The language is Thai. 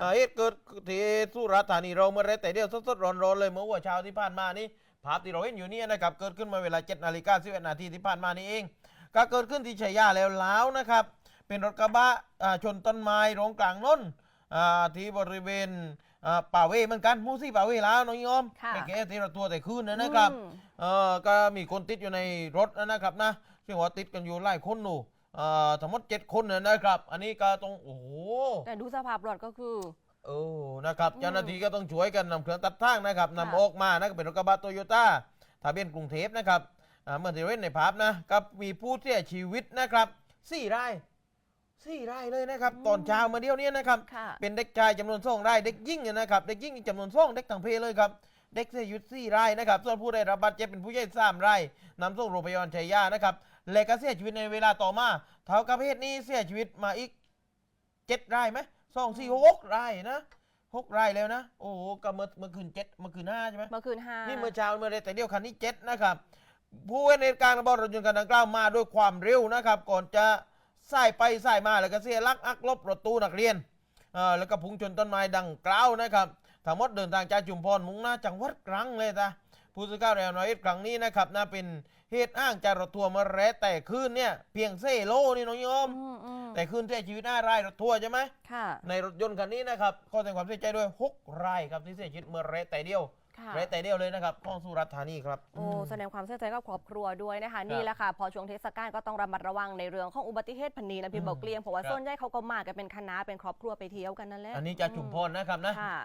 อ่าเหตุเกิดที่สุราษฎร์ธานีเราเมื่อไรแต่เดียวสดๆร้อนๆเลยเมื่อวันเช้าที่ผ่านมานี่ภาพที่เราเห็นอยู่นี่นะครับเกิดขึ้นมาเวลา7นาฬิกา11นาทีที่ผ่านมานี่เอง ก็เกิดขึ้นที่ชัยยาแล้วแล้วนะครับ เป็นรถกระบะอ่าชนต้นไม้โรงกลางนนท์อ่าที่บริเวณอ่าป่าเวเหมือนกันหมูซี่ป่าเวแล้วน้องยอมค่ะไม่แค่ที่เราตัวแต่คืนนะนะครับอืมเออก็มีคนติดอยู่ในรถนะครับนะซึ่งว่าติดกันอยู่หลายคนหนูเอ่อทั้งหมดเจ็ดคนเนี่ยนะครับ อันนี้ก็ต้องโอ้โหแต่ดูสภาพรถก็คือ เออนะครับอืมเจ้าหน้าที่ก็ต้องช่วยกันนำเครื่องตัดทางนะครับค่ะนำออกมานะก็เป็นรถกระบะโตโยต้าทะเบียนกรุงเทพนะครับอ่าเมื่อที่เราเห็นในภาพนะก็มีผู้เสียชีวิตนะครับสี่รายสี่รายเลยนะครับ ตอนเช้ามาเดียวเนี้นะครับ ค่ะ เป็นเด็กชายจำนวนสองรายเด็กหญิงเนี่ยนะครับเด็กหญิงอีกจำนวนสองเด็กต่างเพศเลยครับ เด็กเสียชีวิตสี่รายนะครับ ส่วนผู้ได้รับบาดเจ็บเป็นผู้ใหญ่สามรายนำส่งโรงพยาบาลชัยยานะครับ และก็เสียชีวิตในเวลาต่อมา เท่ากับเพศนี้เสียชีวิตมาอีกเจ็ดรายไหมสองสี่หกรายนะหกรายแล้วนะ โอ้โหก็เมื่อเมื่อคืนเจ็ดเมื่อคืนห้าใช่ไหมเมื่อคืนห้านี่นี่เมื่อเช้าเมื่อไรแต่เดียวคันนี้เจ็ดนะครับ ผู้เห็นเหตุการณ์บอกรถยนต์คันดังกล่าวมาด้วยความเร็วนะครับ ก่อนจะสายไปสายมาแล้วก็เสียหลักอักลบรถตู้นักเรียนเอ่อแล้วก็พุ่งชนต้นไม้ดังกล่าวนะครับ ทั้งหมดเดินทางจากจุมพรมุ่งหน้าจังหวัดตรังเลยจ้ะผู้สื่อข่าวแนวน้อยครั้งนี้นะครับน่าเป็นเหตุอ้างจากรถทัวร์มาแร้แต่คืนเนี่ยเพียงเซโลนี่น้องโยมอืมอืมแต่คืนเสียชีวิตห้ารายรถทัวร์ใช่ไหมค่ะในรถยนต์คันนี้นะครับขอแสดงความเสียใจด้วยหกรายครับที่เสียชีวิตเมื่อแร้แต่เดียวค่ะแร้แต่เดียวเลยนะครับของสุราษฎร์ธานีครับโอ้แสดงความเสียใจกับครอบครัวด้วยนะคะครับนี่แหละค่ะพอช่วงเทศกาลก็ต้องระมัดระวังในเรื่องของอุบัติเหตุพันนีนะพี่อืมบอกเกลียงเพราะว่าครับส่วนใหญ่เขาก็มากันเป็นคณะเป็นครอบครัวไปเที่ยวกันนั่นแหละอันนี้จะจุมพรนะครับนะค่ะ